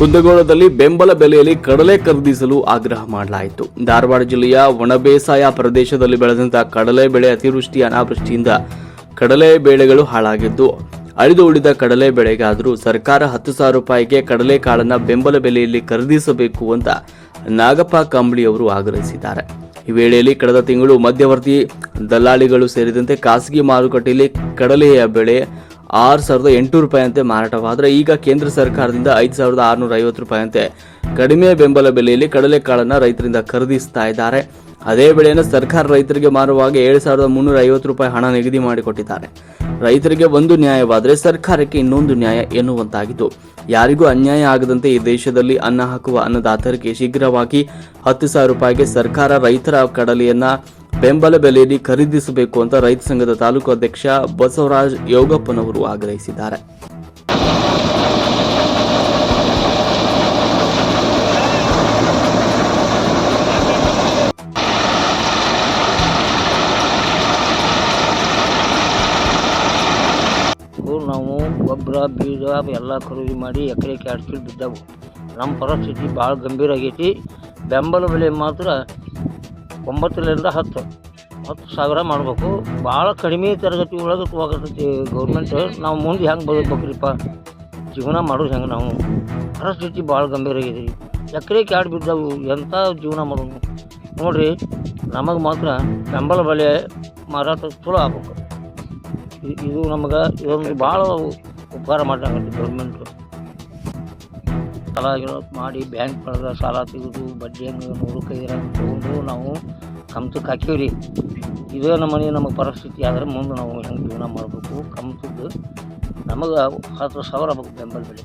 ಕುಂದಗೋಳದಲ್ಲಿ ಬೆಂಬಲ ಬೆಲೆಯಲ್ಲಿ ಕಡಲೆ ಖರೀದಿಸಲು ಆಗ್ರಹ ಮಾಡಲಾಯಿತು. ಧಾರವಾಡ ಜಿಲ್ಲೆಯ ಒಣಬೇಸಾಯ ಪ್ರದೇಶದಲ್ಲಿ ಬೆಳೆದಂತಹ ಕಡಲೆ ಬೆಳೆ ಅತಿವೃಷ್ಟಿ ಅನಾವೃಷ್ಟಿಯಿಂದ ಕಡಲೆ ಬೆಳೆಗಳು ಹಾಳಾಗಿದ್ದು ಅಳಿದು ಉಳಿದ ಕಡಲೆ ಬೆಳೆಗಾದರೂ ಸರ್ಕಾರ ಹತ್ತು ಸಾವಿರ ರೂಪಾಯಿಗೆ ಕಡಲೆ ಕಾಳನ್ನ ಬೆಂಬಲ ಬೆಲೆಯಲ್ಲಿ ಖರೀದಿಸಬೇಕು ಅಂತ ನಾಗಪ್ಪ ಕಂಬಳಿ ಅವರು ಆಗ್ರಹಿಸಿದ್ದಾರೆ. ಈ ವೇಳೆಯಲ್ಲಿ ಕಳೆದ ತಿಂಗಳು ಮಧ್ಯವರ್ತಿ ದಲ್ಲಾಳಿಗಳು ಸೇರಿದಂತೆ ಖಾಸಗಿ ಮಾರುಕಟ್ಟೆಯಲ್ಲಿ ಕಡಲೆಯ ಬೆಳೆ ಆರು ಸಾವಿರದ ಎಂಟು ರೂಪಾಯಿಯಂತೆ ಮಾರಾಟವಾದರೆ ಈಗ ಕೇಂದ್ರ ಸರ್ಕಾರದಿಂದ ಐದು ಸಾವಿರದ ಆರುನೂರ ಐವತ್ತು ರೂಪಾಯಿಯಂತೆ ಕಡಿಮೆ ಬೆಂಬಲ ಬೆಲೆಯಲ್ಲಿ ಕಡಲೆಕಾಳನ್ನು ರೈತರಿಂದ ಖರೀದಿಸ್ತಾ ಇದ್ದಾರೆ. ಅದೇ ಬೆಳೆಯನ್ನು ಸರ್ಕಾರ ರೈತರಿಗೆ ಮಾರುವಾಗ ಏಳು ಸಾವಿರದ ಮುನ್ನೂರ ಐವತ್ತು ರೂಪಾಯಿ ಹಣ ನಿಗದಿ ಮಾಡಿಕೊಟ್ಟಿದ್ದಾರೆ. ರೈತರಿಗೆ ಒಂದು ನ್ಯಾಯವಾದರೆ ಸರ್ಕಾರಕ್ಕೆ ಇನ್ನೊಂದು ನ್ಯಾಯ ಎನ್ನುವಂತಾಗಿತ್ತು. ಯಾರಿಗೂ ಅನ್ಯಾಯ ಆಗದಂತೆ ಈ ದೇಶದಲ್ಲಿ ಅನ್ನ ಹಾಕುವ ಅನ್ನದಾತರಿಗೆ ಶೀಘ್ರವಾಗಿ ಹತ್ತು ಸಾವಿರ ರೂಪಾಯಿಗೆ ಸರ್ಕಾರ ರೈತರ ಕಡಲೆಯನ್ನ ಬೆಂಬಲ ಬೆಲೆಯಲ್ಲಿ ಖರೀದಿಸಬೇಕು ಅಂತ ರೈತ ಸಂಘದ ತಾಲೂಕು ಅಧ್ಯಕ್ಷ ಬಸವರಾಜ್ ಯೋಗಪ್ಪನವರು ಆಗ್ರಹಿಸಿದ್ದಾರೆ. ನಾವು ಗೊಬ್ಬರ, ಬೀಜ ಎಲ್ಲ ಖರೀದಿ ಮಾಡಿ ಎಕರೆಗೆ ಎರಡು ಚೀಲ ಬಿದ್ದವು. ನಮ್ಮ ಪರಿಸ್ಥಿತಿ ಭಾಳ ಗಂಭೀರ ಆಗೈತಿ. ಬೆಂಬಲ ಬೆಲೆ ಮಾತ್ರ ಒಂಬತ್ತರಿಂದ ಹತ್ತು. ಹತ್ತು ಸಾವಿರ ಮಾಡಬೇಕು. ಭಾಳ ಕಡಿಮೆ ತರಗತಿ ಒಳಗೆ ಹೋಗತೈತಿ ಗೌರ್ಮೆಂಟ್ ನಾವು ಮುಂದೆ ಹೆಂಗೆ ಬದುಕ್ಬೇಕ್ರಿಪ್ಪ? ಜೀವನ ಮಾಡೋದು ಹೆಂಗೆ ನಾವು? ಪರಿಸ್ಥಿತಿ ಭಾಳ ಗಂಭೀರ ರೀ. ಎಕರೆ ಕ್ಯಾಡ್ ಬಿದ್ದವು ಎಂಥ ಜೀವನ ಮಾಡೋದು? ನೋಡಿರಿ, ನಮಗೆ ಮಾತ್ರ ಬೆಂಬಲ ಬೆಲೆ ಮಾರಾಟ ಚಲೋ ಆಗ್ಬೇಕು. ಇದು ನಮಗೆ ಇದೊಂದು ಭಾಳ ಉಪಕಾರ ಮಾಡ್ದಂಗೈತಿ ಗೌರ್ಮೆಂಟು ಸಾಲ ಗಿಲ ಮಾಡಿ ಬ್ಯಾಂಕ್ ಒಳಗೆ ಸಾಲ ತೆಗೆದು ಬಡ್ಡಿ ಹಂಗೆ ನೂರು ಕೈರ ತೊಗೊಂಡು ನಾವು ಕಮ್ತಕ್ಕೆ ಹಾಕೀವಿ ರೀ ಇದೇ ನಮ್ಮನೆ ನಮಗೆ ಪರಿಸ್ಥಿತಿ. ಆದ್ರೆ ಮುಂದೆ ನಾವು ಹೆಂಗೆ ಜೀವನ ಮಾಡಬೇಕು? ಕಮ್ತದ್ದು ನಮಗೆ ಹತ್ತು ಸಾವಿರ ಆಗ್ಬೇಕು ಬೆಂಬಲ ಬೆಲೆ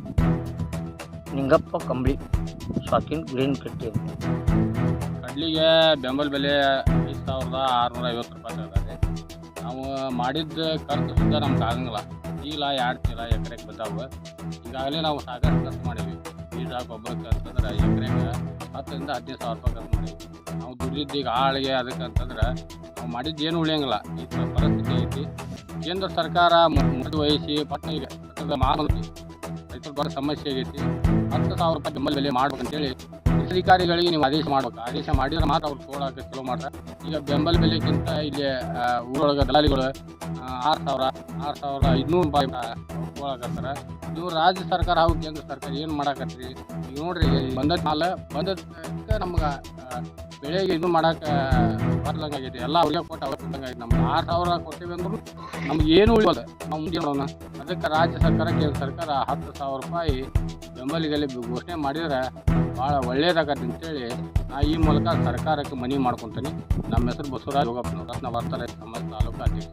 ನಿಂಗಪ್ಪ ಕಂಬಳಿ ಸ್ವಾಕಿನ್ ಗ್ರೀನ್ ಕಟ್ಟಿ ಕಡ್ಲಿಗೆ ಬೆಂಬಲ ಬೆಲೆ ಐದು ಸಾವಿರದ ಆರುನೂರ ಐವತ್ತು ರೂಪಾಯಿ ತಗೊಂಡಾರೆ ನಾವು ಮಾಡಿದ ಖರ್ಚು ಸುದ್ದ ನಮ್ಗೆ ಆಗಂಗಿಲ್ಲ. ಚೀಲ ಎರಡು ಚೀಲ ಎಕರೆಗೆ ಬಿದ್ದಾವೆ. ಈಗಾಗಲೇ ನಾವು ಸಾಕಷ್ಟು ಖರ್ಚು ಮಾಡೀವಿ ಬೀಜ ಗೊಬ್ಬರಕ್ಕೆ ಅಂತಂದ್ರೆ ಎಕರೆಗೆ ಹತ್ತರಿಂದ ಹದಿನೈದು ಸಾವಿರ ರೂಪಾಯಿ ಖರ್ಚು ಮಾಡೀವಿ ನಾವು ದುಡ್ಡಿದ್ದು ಈಗ ಆಳಿಗೆ ಅದಕ್ಕೆ ಅಂತಂದ್ರೆ ನಾವು ಮಾಡಿದ್ದು ಏನು ಉಳಿಯಂಗಿಲ್ಲ. ಈ ಪರಿಸ್ಥಿತಿ ಐತಿ. ಕೇಂದ್ರ ಸರ್ಕಾರ ಮುಂದೆ ವಹಿಸಿ ಪಟ್ಟಣಿಗೆ ಮಾರುತಿ ರೈತರ ಬರೋ ಸಮಸ್ಯೆ ಆಗೈತಿ. ಹತ್ತು ಸಾವಿರ ರೂಪಾಯಿ ಬೆಂಬಲ ಬೆಲೆ ಮಾಡ್ಬೇಕಂತೇಳಿ ಅಧಿಕಾರಿಗಳಿಗೆ ನೀವು ಆದೇಶ ಮಾಡ್ಬೇಕು. ಆದೇಶ ಮಾಡಿದ್ರೆ ಮಾತ್ರ ಅವ್ರು ತೊಗೊಳಕ್ಕೆ ಚಲೋ ಮಾಡ್ತಾರೆ. ಈಗ ಬೆಂಬಲ ಬೆಲೆಗಿಂತ ಇಲ್ಲಿ ಊರೊಳಗೆ ದಲಾಲಿಗಳು ಆರು ಸಾವಿರ ಆರು ಸಾವಿರ ಇನ್ನೂರು ರೂಪಾಯಿ ತೊಗೊಳಕತ್ತಾರ ನೀವು ರಾಜ್ಯ ಸರ್ಕಾರ ಹಾಗೂ ಕೇಂದ್ರ ಸರ್ಕಾರ ಏನು ಮಾಡಾಕತ್ರಿ? ಈಗ ನೋಡ್ರಿ ಬಂದ ಮಾಲ ಬಂದಕ್ಕೆ ನಮ್ಗೆ ಬೆಳೆಗೆ ಇದು ಮಾಡಕ್ಕೆ ಬರ್ಲಂಗಾಗೈತಿ. ಎಲ್ಲ ಅವ್ರಿಗೆ ಕೊಟ್ಟು ಅವ್ರಿಗೆ ಕೊಟ್ಟಂಗೆ ಆಗೈತಿ ನಮ್ಗೆ ಆರು ಸಾವಿರ ಕೊಡ್ತೀವಿ ಅಂದ್ರೂ ನಮ್ಗೆ ಏನು ಉಳಿಯೋದು ನಾವು ಮುಂದೆ ಅದಕ್ಕೆ ರಾಜ್ಯ ಸರ್ಕಾರ, ಕೇಂದ್ರ ಸರ್ಕಾರ ಹತ್ತು ಸಾವಿರ ರೂಪಾಯಿ ಬೆಂಬಲಿಗಲ್ಲಿ ಘೋಷಣೆ ಮಾಡಿದರೆ ಭಾಳ ಒಳ್ಳೆಯದಾಗತ್ತೆ ಅಂತೇಳಿ ನಾ ಈ ಮೂಲಕ ಸರ್ಕಾರಕ್ಕೆ ಮನವಿ ಮಾಡ್ಕೊತೀನಿ. ನಮ್ಮ ಹೆಸರು ಬಸವರಾಜ್ ಯೋಗಪ್ಪನವ್ರ ರತ್ನ ಬರ್ತಾರೆ ನಮ್ಮ ತಾಲೂಕು ಅಧ್ಯಕ್ಷ.